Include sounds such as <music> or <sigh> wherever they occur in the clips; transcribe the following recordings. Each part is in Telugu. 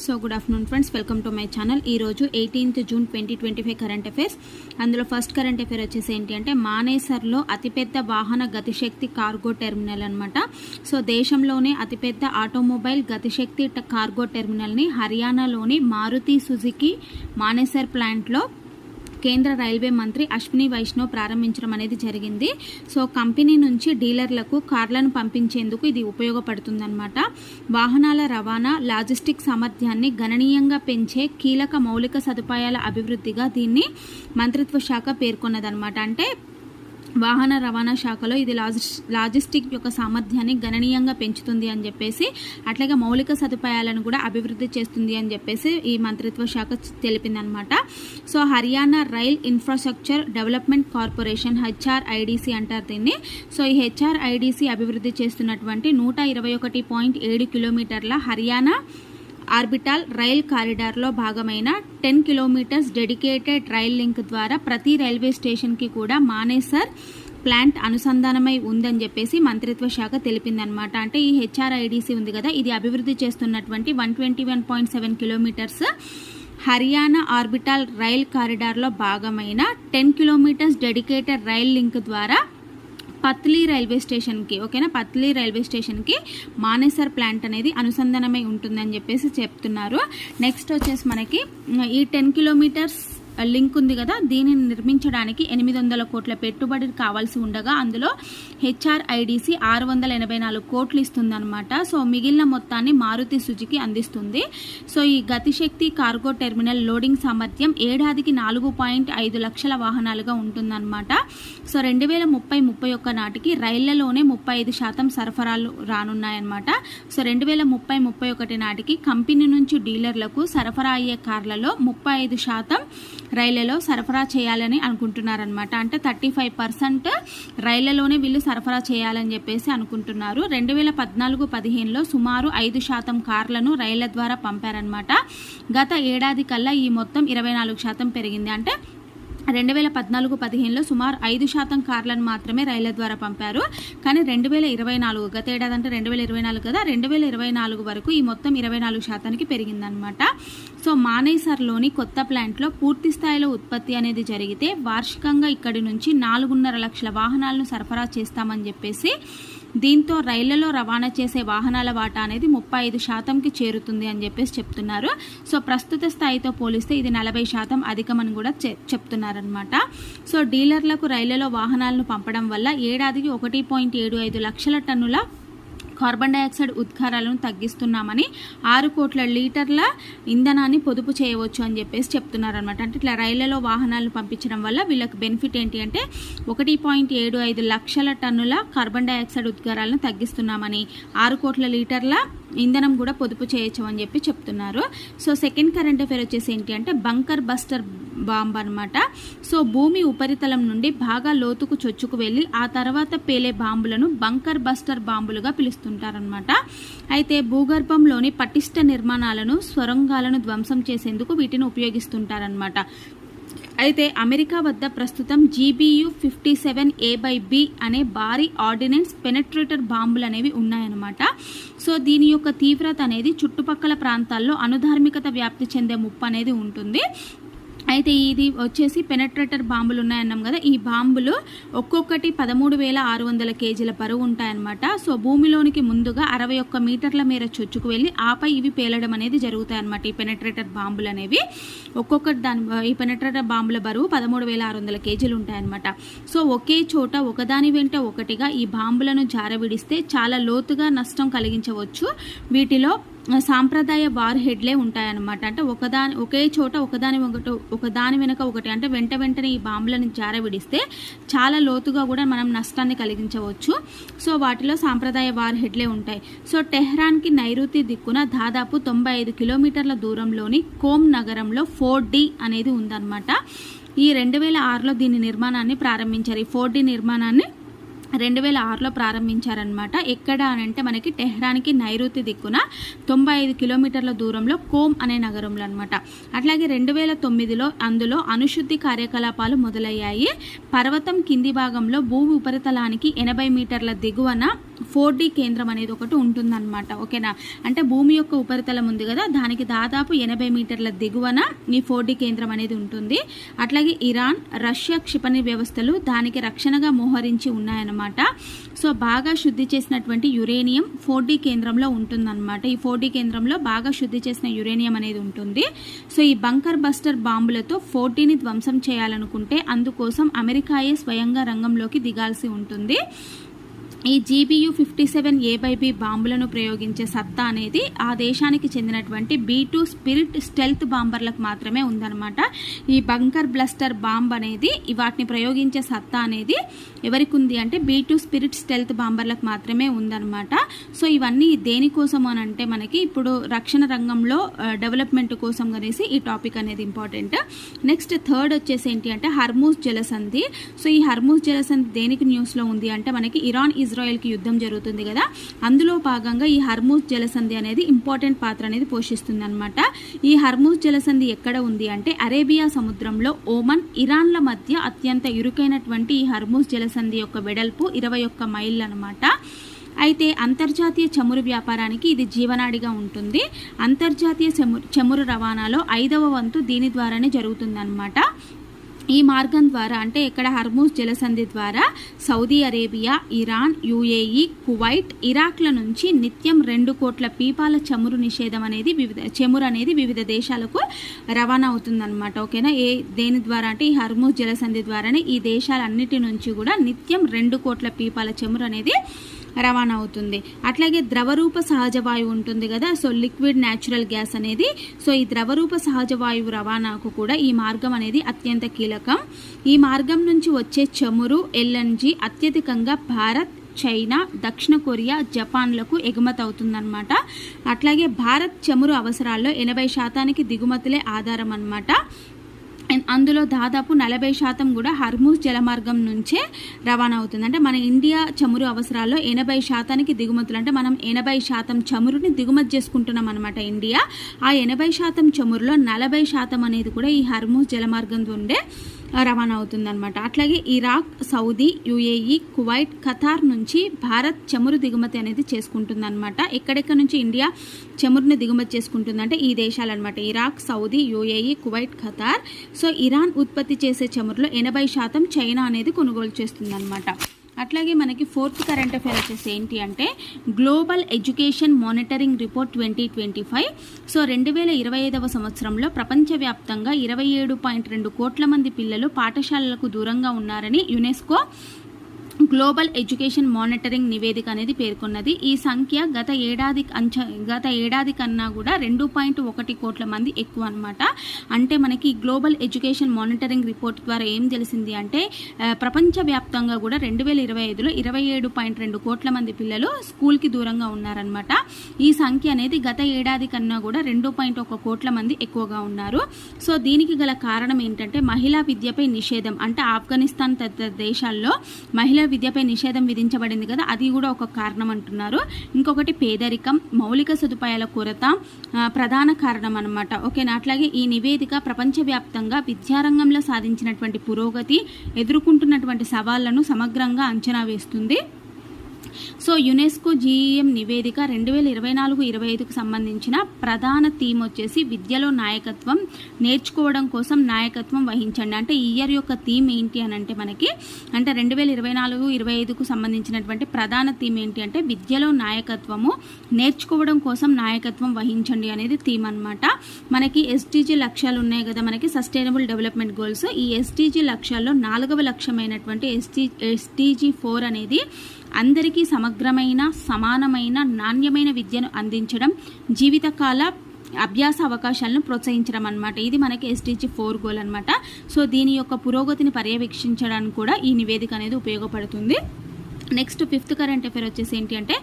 So good afternoon friends welcome to my channel ఈరోజు eighteenth June twenty twenty five current affairs అందులో ఫస్ట్ కరెంట్ అఫైర్ వచ్చేసి ఏంటి అంటే మానేసర్లో అతిపెద్ద వాహన గతిశక్తి కార్గో టెర్మినల్ అనమాట సో దేశంలోనే అతిపెద్ద ఆటోమొబైల్ గతిశక్తి కార్గో టెర్మినల్ని హర్యానాలోని మారుతి సుజుకి మానేసర్ ప్లాంట్లో కేంద్ర రైల్వే మంత్రి అశ్విని వైష్ణవ్ ప్రారంభించడం అనేది జరిగింది. సో కంపెనీ నుంచి డీలర్లకు కార్లను పంపించేందుకు ఇది ఉపయోగపడుతుందన్నమాట. వాహనాల రవాణా లాజిస్టిక్ సామర్థ్యాన్ని గణనీయంగా పెంచే కీలక మౌలిక సదుపాయాల అభివృద్ధిగా దీన్ని మంత్రిత్వ శాఖ పేర్కొన్నదనమాట అంటే వాహన రవాణా శాఖలో ఇది లాజిస్ లాజిస్టిక్ యొక్క సామర్థ్యాన్ని గణనీయంగా పెంచుతుంది అని చెప్పేసి అట్లాగే మౌలిక సదుపాయాలను కూడా అభివృద్ధి చేస్తుంది అని చెప్పేసి ఈ మంత్రిత్వ శాఖ తెలిపిందనమాట so Haryana rail infrastructure development corporation HRIDC అంటారు దీన్ని. సో ఈ హెచ్ఆర్ఐడిసి అభివృద్ధి చేస్తున్నటువంటి నూట ఇరవై ఒకటి పాయింట్ ఏడు కిలోమీటర్ల హర్యానా ఆర్బిటాల్ రైల్ కారిడార్లో భాగమైన ten kilometres dedicated rail link ద్వారా ప్రతి రైల్వే స్టేషన్కి కూడా మానేసర్ ప్లాంట్ అనుసంధానమై ఉందని చెప్పేసి మంత్రిత్వ శాఖ తెలిపిందనమాట అంటే ఈ హెచ్ఆర్ఐడిసి ఉంది కదా ఇది అభివృద్ధి చేస్తున్నటువంటి one twenty one point seven kilometres Haryana orbital rail కారిడార్లో భాగమైన ten kilometres dedicated rail link ద్వారా పత్లీ రైల్వే స్టేషన్కి ఓకేనా? పత్లీ రైల్వే స్టేషన్కి మానేసర్ ప్లాంట్ అనేది అనుసంధానమై ఉంటుందని చెప్పేసి చెప్తున్నారు. నెక్స్ట్ వచ్చేసి మనకి ఈ టెన్ కిలోమీటర్స్ లింక్ ఉంది కదా? దీనిని నిర్మించడానికి ఎనిమిది వందల కోట్ల పెట్టుబడి కావాల్సి ఉండగా అందులో హెచ్ఆర్ఐడిసి ఆరు వందల ఎనభై నాలుగు కోట్లు ఇస్తుందన్నమాట సో మిగిలిన మొత్తాన్ని మారుతి సుజుకి అందిస్తుంది. సో ఈ గతిశక్తి కార్గో టెర్మినల్ లోడింగ్ సామర్థ్యం ఏడాదికి నాలుగు పాయింట్ ఐదు లక్షల వాహనాలుగా ఉంటుందన్నమాట. సో రెండు వేల ముప్పై ముప్పై ఒక్క నాటికి రైళ్ళలోనే ముప్పై ఐదు శాతం సరఫరాలు రానున్నాయన్నమాట. సో రెండు వేల ముప్పై ముప్పై ఒకటి నాటికి కంపెనీ నుంచి డీలర్లకు సరఫరా అయ్యే కార్లలో ముప్పై ఐదు శాతం రైళ్ళలో సరఫరా చేయాలని అనుకుంటున్నారనమాట అంటే థర్టీ ఫైవ్ పర్సెంట్ రైళ్ళలోనే వీళ్ళు సరఫరా చేయాలని చెప్పేసి అనుకుంటున్నారు. రెండు వేల పద్నాలుగు పదిహేనులో సుమారు ఐదు శాతం కార్లను రైళ్ళ ద్వారా పంపారనమాట గత ఏడాది కల్లా ఈ మొత్తం ఇరవై నాలుగు శాతం పెరిగింది. అంటే రెండు వేల పద్నాలుగు పదిహేనులో సుమారు ఐదు శాతం కార్లను మాత్రమే రైళ్ళ ద్వారా పంపారు. కానీ రెండు వేల ఇరవై నాలుగు గత ఏడాది అంటే రెండు వేల ఇరవై నాలుగు కదా రెండు వేల ఇరవై నాలుగు వరకు ఈ మొత్తం ఇరవై నాలుగు శాతానికి పెరిగిందనమాట సో మానేసర్లోని కొత్త ప్లాంట్లో పూర్తి స్థాయిలో ఉత్పత్తి అనేది జరిగితే వార్షికంగా ఇక్కడి నుంచి నాలుగున్నర లక్షల వాహనాలను సరఫరా చేస్తామని చెప్పేసి దీంతో రైళ్ళలో రవాణా చేసే వాహనాల వాటా అనేది ముప్పై ఐదు శాతంకి చేరుతుంది అని చెప్పేసి చెప్తున్నారు. సో ప్రస్తుత స్థాయితో పోలిస్తే ఇది నలభై శాతం అధికమని కూడా చెప్తున్నారనమాట సో డీలర్లకు రైళ్ళలో వాహనాలను పంపడం వల్ల ఏడాదికి ఒకటి పాయింట్ ఏడు ఐదు లక్షల టన్నుల కార్బన్ డైఆక్సైడ్ ఉద్గారాలను తగ్గిస్తున్నామని ఆరు కోట్ల లీటర్ల ఇంధనాన్ని పొదుపు చేయవచ్చు అని చెప్పేసి చెప్తున్నారనమాట అంటే ఇట్లా రైళ్ళలో వాహనాలను పంపించడం వల్ల వీళ్ళకి బెనిఫిట్ ఏంటి అంటే ఒకటి పాయింట్ ఏడు ఐదు లక్షల టన్నుల కార్బన్ డైఆక్సైడ్ ఉద్గారాలను తగ్గిస్తున్నామని ఆరు కోట్ల లీటర్ల ఇంధనం కూడా పొదుపు చేయొచ్చు అని చెప్పి చెప్తున్నారు. సో సెకండ్ కరెంట్ అఫేర్ వచ్చేసి ఏంటి అంటే బంకర్ బస్టర్ బాంబ్ అనమాట సో భూమి ఉపరితలం నుండి బాగా లోతుకు చొచ్చుకు వెళ్ళి ఆ తర్వాత పేలే బాంబులను బంకర్ బస్టర్ బాంబులుగా పిలుస్తుంటారనమాట అయితే భూగర్భంలోని పటిష్ట నిర్మాణాలను స్వరంగాలను ధ్వంసం చేసేందుకు వీటిని ఉపయోగిస్తుంటారనమాట అయితే అమెరికా వద్ద ప్రస్తుతం GBU fifty seven A by B అనే భారీ ఆర్డినెన్స్ పెనట్రేటర్ బాంబులు అనేవి ఉన్నాయన్నమాట. సో దీని యొక్క తీవ్రత అనేది చుట్టుపక్కల ప్రాంతాల్లో అనుధార్మికత వ్యాప్తి చెందే ముప్పు అనేది ఉంటుంది. అయితే ఇది వచ్చేసి పెనట్రేటర్ బాంబులు ఉన్నాయన్నాం కదా. ఈ బాంబులు ఒక్కొక్కటి పదమూడు వేల ఆరు వందల కేజీల బరువు ఉంటాయన్నమాట. సో భూమిలోనికి ముందుగా అరవై ఒక్క మీటర్ల మేర చొచ్చుకు వెళ్ళి ఆపై ఇవి పేలడం అనేది జరుగుతాయన్నమాట ఈ పెనట్రేటర్ బాంబులు అనేవి. ఒక్కొక్కటి దాని ఈ పెనట్రేటర్ బాంబుల బరువు పదమూడు వేల ఆరు వందల కేజీలు ఉంటాయన్నమాట. సో ఒకే చోట ఒకదాని వెంట ఒకటిగా ఈ బాంబులను జారవిడిస్తే చాలా లోతుగా నష్టం కలిగించవచ్చు. వీటిలో సాంప్రదాయ వార్ హెడ్లే ఉంటాయన్నమాట. అంటే ఒకదాని ఒకే చోట ఒకదాని ఒకటి ఒకదాని వెనక ఒకటి అంటే వెంట వెంటనే ఈ బాంబులను జారవిడిస్తే చాలా లోతుగా కూడా మనం నష్టాన్ని కలిగించవచ్చు. సో వాటిలో సాంప్రదాయ వార్ హెడ్లే ఉంటాయి. సో టెహ్రాన్కి నైరుతి దిక్కున దాదాపు తొంభై ఐదు కిలోమీటర్ల దూరంలోని కోమ్ నగరంలో ఫోర్ డి అనేది ఉందన్నమాట. ఈ రెండు వేల ఆరులో దీని నిర్మాణాన్ని ప్రారంభించారు. ఈ ఫోర్ డి నిర్మాణాన్ని రెండు వేల ఆరులో ప్రారంభించారనమాట ఎక్కడ అని అంటే మనకి టెహ్రాన్కి నైరుతి దిక్కున తొంభై ఐదు కిలోమీటర్ల దూరంలో కోమ్ అనే నగరంలో అనమాట అట్లాగే రెండు వేల తొమ్మిదిలో అందులో అనుశుద్ధి కార్యకలాపాలు మొదలయ్యాయి. పర్వతం కింది భాగంలో భూమి ఉపరితలానికి ఎనభై మీటర్ల దిగువన ఫోర్ డి కేంద్రం అనేది ఒకటి ఉంటుందన్నమాట. ఓకేనా? అంటే భూమి యొక్క ఉపరితలం ఉంది కదా దానికి దాదాపు ఎనభై మీటర్ల దిగువన ఈ ఫోర్ డి కేంద్రం అనేది ఉంటుంది. అట్లాగే ఇరాన్ రష్యా క్షిపణి వ్యవస్థలు దానికి రక్షణగా మోహరించి ఉన్నాయన్నమాట. సో బాగా శుద్ధి చేసినటువంటి యురేనియం ఫోర్ డి కేంద్రంలో ఉంటుందన్నమాట. ఈ ఫోర్ కేంద్రంలో బాగా శుద్ధి చేసిన యురేనియం అనేది ఉంటుంది. సో ఈ బంకర్ బస్టర్ బాంబులతో ఫోర్టీని ధ్వంసం చేయాలనుకుంటే అందుకోసం అమెరికాయే స్వయంగా రంగంలోకి దిగాల్సి ఉంటుంది. ఈ GBU fifty seven A by B బాంబులను ప్రయోగించే సత్తా అనేది ఆ దేశానికి చెందినటువంటి బీ టూ స్పిరిట్ స్టెల్త్ బాంబర్లకు మాత్రమే ఉందన్నమాట. ఈ బంకర్ బ్లస్టర్ బాంబ్ అనేది వాటిని ప్రయోగించే సత్తా అనేది ఎవరికి ఉంది అంటే బీ టూ స్పిరిట్ స్టెల్త్ బాంబర్లకు మాత్రమే ఉందన్నమాట. సో ఇవన్నీ దేనికోసం అని అంటే మనకి ఇప్పుడు రక్షణ రంగంలో డెవలప్మెంట్ కోసం అనేసి ఈ టాపిక్ అనేది ఇంపార్టెంట్ నెక్స్ట్ థర్డ్ వచ్చేసి ఏంటి అంటే హర్మూస్ జలసంధి సో ఈ హర్మూస్ జలసంధి దేనికి న్యూస్లో ఉంది అంటే మనకి ఇరాన్ ఇజ్రాయెల్కి యుద్ధం జరుగుతుంది కదా. అందులో భాగంగా ఈ హర్మూజ్ జలసంధి అనేది ఇంపార్టెంట్ పాత్ర అనేది పోషిస్తుంది అనమాట ఈ హర్మూజ్ జలసంధి ఎక్కడ ఉంది అంటే అరేబియా సముద్రంలో ఓమన్ ఇరాన్ల మధ్య అత్యంత ఇరుకైనటువంటి ఈ హర్మూజ్ జలసంధి యొక్క వెడల్పు ఇరవై ఒక్క మైళ్ళు అనమాట అయితే అంతర్జాతీయ చమురు వ్యాపారానికి ఇది జీవనాడిగా ఉంటుంది. అంతర్జాతీయ చమురు చమురు రవాణాలో ఐదవ వంతు దీని ద్వారానే జరుగుతుందన్నమాట. ఈ మార్గం ద్వారా అంటే ఇక్కడ హర్మూజ్ జలసంధి ద్వారా Saudi Arabia Iran UAE Kuwait ఇరాక్ల నుంచి నిత్యం రెండు కోట్ల పీపాల చమురు నిషేధం అనేది వివిధ చమురు అనేది వివిధ దేశాలకు రవాణా అవుతుందన్నమాట ఓకేనా? ఏ దేని ద్వారా అంటే ఈ హర్మూజ్ జలసంధి ద్వారానే ఈ దేశాలన్నిటి నుంచి కూడా నిత్యం రెండు కోట్ల పీపాల చమురు అనేది రవాణా అవుతుంది. అట్లాగే ద్రవరూప సహజ వాయువు ఉంటుంది కదా సో లిక్విడ్ న్యాచురల్ గ్యాస్ అనేది. సో ఈ ద్రవరూప సహజ వాయువు రవాణాకు కూడా ఈ మార్గం అనేది అత్యంత కీలకం. ఈ మార్గం నుంచి వచ్చే చమురు ఎల్ఎన్జి అత్యధికంగా భారత్ చైనా దక్షిణ కొరియా జపాన్లకు ఎగుమతి అవుతుందన్నమాట. అట్లాగే భారత్ చమురు అవసరాల్లో ఎనభై శాతానికి దిగుమతులే ఆధారం అన్నమాట. అందులో దాదాపు నలభై శాతం కూడా హర్మూజ్ జలమార్గం నుంచే రవాణా అవుతుంది. అంటే మన ఇండియా చమురు అవసరాల్లో ఎనభై శాతానికి దిగుమతులు. అంటే మనం ఎనభై శాతం చమురుని దిగుమతి చేసుకుంటున్నాం అనమాట ఇండియా. ఆ ఎనభై శాతం చమురులో నలభై శాతం అనేది కూడా ఈ హర్మూజ్ జలమార్గం ఉండే రవాణా అవుతుందన్నమాట. అట్లాగే Iraq Saudi UAE Kuwait Qatar నుంచి భారత్ చమురు దిగుమతి అనేది చేసుకుంటుందన్నమాట. ఎక్కడెక్కడ నుంచి ఇండియా చమురుని దిగుమతి చేసుకుంటుందంటే ఈ దేశాలు అనమాట Iraq Saudi UAE Kuwait Qatar. So Iran ఉత్పత్తి చేసే చమురులో ఎనభై శాతం చైనా అనేది కొనుగోలు చేస్తుందన్నమాట. అట్లాగే మనకి ఫోర్త్ కరెంట్ అఫేర్ వచ్చేసి ఏంటి అంటే global education monitoring report twenty twenty five. So రెండు వేల ఇరవై ఐదవ సంవత్సరంలో ప్రపంచవ్యాప్తంగా ఇరవై ఏడు పాయింట్ రెండు కోట్ల మంది పిల్లలు పాఠశాలలకు దూరంగా ఉన్నారని యునెస్కో గ్లోబల్ ఎడ్యుకేషన్ మానిటరింగ్ నివేదిక అనేది పేర్కొన్నది. ఈ సంఖ్య గత ఏడాది అంచ గత ఏడాది కన్నా కూడా రెండు పాయింట్ ఒకటి కోట్ల మంది ఎక్కువ అనమాట అంటే మనకి గ్లోబల్ ఎడ్యుకేషన్ మానిటరింగ్ రిపోర్ట్ ద్వారా ఏం తెలిసింది అంటే ప్రపంచవ్యాప్తంగా కూడా రెండు వేల ఇరవై ఐదులో ఇరవై ఏడు పాయింట్ రెండు కోట్ల మంది పిల్లలు స్కూల్కి దూరంగా ఉన్నారనమాట ఈ సంఖ్య అనేది గత ఏడాది కన్నా కూడా రెండు పాయింట్ ఒక కోట్ల మంది ఎక్కువగా ఉన్నారు. సో దీనికి గల కారణం ఏంటంటే మహిళా విద్యపై నిషేధం. అంటే ఆఫ్ఘనిస్తాన్ తదితర దేశాల్లో మహిళా విద్యపై నిషేధం విధించబడింది కదా అది కూడా ఒక కారణం అంటున్నారు. ఇంకొకటి పేదరికం మౌలిక సదుపాయాల కొరత ప్రధాన కారణం అనమాట ఓకేనా? అట్లాగే ఈ నివేదిక ప్రపంచవ్యాప్తంగా విద్యారంగంలో సాధించినటువంటి పురోగతి ఎదుర్కొంటున్నటువంటి సవాళ్ళను సమగ్రంగా అంచనా వేస్తుంది. సో యునెస్కో జీఈఎం నివేదిక రెండు వేల ఇరవై నాలుగు ఇరవై ఐదుకు సంబంధించిన ప్రధాన థీమ్ వచ్చేసి విద్యలో నాయకత్వం నేర్చుకోవడం కోసం నాయకత్వం వహించండి. అంటే ఈ ఇయర్ యొక్క థీమ్ ఏంటి అని అంటే మనకి అంటే రెండు వేల ఇరవై నాలుగు ఇరవై ఐదుకు సంబంధించినటువంటి ప్రధాన థీమ్ ఏంటి అంటే విద్యలో నాయకత్వము నేర్చుకోవడం కోసం నాయకత్వం వహించండి అనేది థీమ్ అనమాట మనకి ఎస్టీజీ లక్ష్యాలు ఉన్నాయి కదా మనకి సస్టైనబుల్ డెవలప్మెంట్ గోల్స్. ఈ ఎస్టీజీ లక్ష్యాల్లో నాలుగవ లక్ష్యమైనటువంటి ఎస్టీ ఎస్టీజీ ఫోర్ అనేది అందరికీ సమగ్రమైన సమానమైన నాణ్యమైన విద్యను అందించడం జీవితకాల అభ్యాస అవకాశాలను ప్రోత్సహించడం అనమాట ఇది మనకి ఎస్టీజీ ఫోర్ గోల్ అనమాట సో దీని యొక్క పురోగతిని పర్యవేక్షించడానికి కూడా ఈ నివేదిక అనేది ఉపయోగపడుతుంది. నెక్స్ట్ ఫిఫ్త్ కరెంట్ అఫేర్ వచ్చేసి ఏంటి అంటే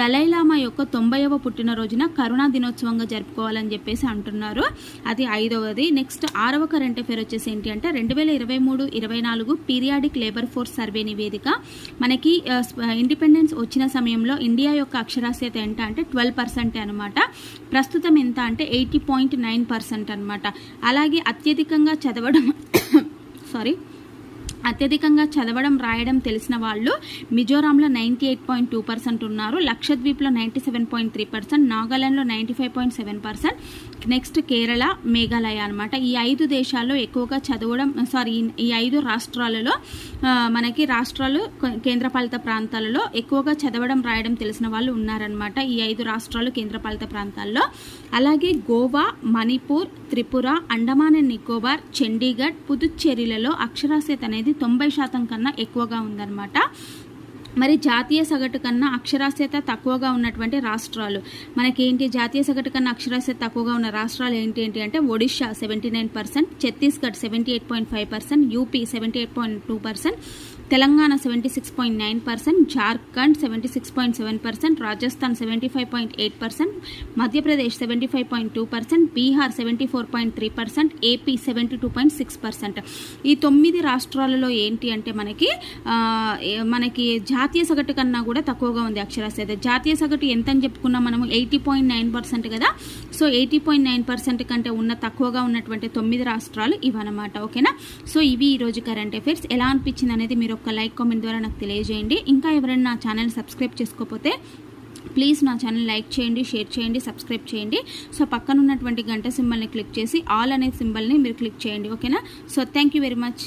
దలైలామా యొక్క తొంభైవ పుట్టినరోజున కరుణా దినోత్సవంగా జరుపుకోవాలని చెప్పేసి అంటున్నారు. అది ఐదవది. నెక్స్ట్ ఆరవ కరెంట్ అఫేర్ వచ్చేసి ఏంటి అంటే రెండు వేల ఇరవై మూడు ఇరవై నాలుగు పీరియాడిక్ లేబర్ ఫోర్స్ సర్వే నివేదిక. మనకి ఇండిపెండెన్స్ వచ్చిన సమయంలో ఇండియా యొక్క అక్షరాస్యత ఎంత అంటే ట్వెల్వ్ పర్సెంట్ అనమాట ప్రస్తుతం ఎంత అంటే ఎయిటీ పాయింట్ నైన్ పర్సెంట్ అనమాట అలాగే అత్యధికంగా చదవడం <coughs> సారీ అత్యధికంగా చదవడం రాయడం తెలిసిన వాళ్ళు మిజోరాంలో ninety eight point two percent ఉన్నారు లక్షద్వీప్లో ninety seven point three percent నాగాలాండ్లో ninety five point seven percent next Kerala Meghalaya అనమాట ఈ ఐదు దేశాల్లో ఎక్కువగా చదవడం సారీ ఈ ఐదు రాష్ట్రాలలో మనకి రాష్ట్రాలు కేంద్రపాలిత ప్రాంతాలలో ఎక్కువగా చదవడం రాయడం తెలిసిన వాళ్ళు ఉన్నారనమాట ఈ ఐదు రాష్ట్రాలు కేంద్రపాలిత ప్రాంతాల్లో. అలాగే గోవా మణిపూర్ త్రిపుర అండమాన్ అండ్ నికోబార్ చండీగఢ్ పుదుచ్చేరిలలో అక్షరాస్యత అనేది తొంభై శాతం కన్నా ఎక్కువగా ఉందన్నమాట. మరి జాతీయ సగటు కన్నా అక్షరాస్యత తక్కువగా ఉన్నటువంటి రాష్ట్రాలు. మనకేంటి? జాతీయ సగటు కన్నా అక్షరాస్యత తక్కువగా ఉన్న రాష్ట్రాలు ఏంటి ఏంటి అంటే Odisha seventy nine percent Chhattisgarh seventy eight point five percent UP seventy eight point two percent Telangana seventy six point nine percent Jharkhand seventy six point seven percent Rajasthan seventy five point eight percent Madhya Pradesh seventy five point two percent Bihar seventy four point three percent AP seventy two point six percent. ఈ తొమ్మిది రాష్ట్రాలలో ఏంటి అంటే మనకి మనకి జాతీయ సగటు కన్నా కూడా తక్కువగా ఉంది అక్షరాస్యత. జాతీయ సగటు ఎంత అని చెప్పుకున్నా మనము? ఎయిటీ పాయింట్ నైన్ పర్సెంట్ కదా? So eighty point nine percent కంటే ఉన్న తక్కువగా ఉన్నటువంటి తొమ్మిది రాష్ట్రాలు ఇవన్నమాట ఓకేనా? సో ఇవి ఈరోజు కరెంట్ అఫైర్స్. ఎలా అనిపించింది అనేది మీరు ఒక లైక్ కామెంట్ ద్వారా నాకు తెలియజేయండి. ఇంకా ఎవరైనా నా ఛానల్ సబ్స్క్రైబ్ చేసుకోకపోతే ప్లీజ్ నా ఛానల్ లైక్ చేయండి షేర్ చేయండి సబ్స్క్రైబ్ చేయండి. సో పక్కన ఉన్నటువంటి గంట సింబల్ని క్లిక్ చేసి ఆల్ అనే సింబల్ని మీరు క్లిక్ చేయండి. ఓకేనా? So thank you very much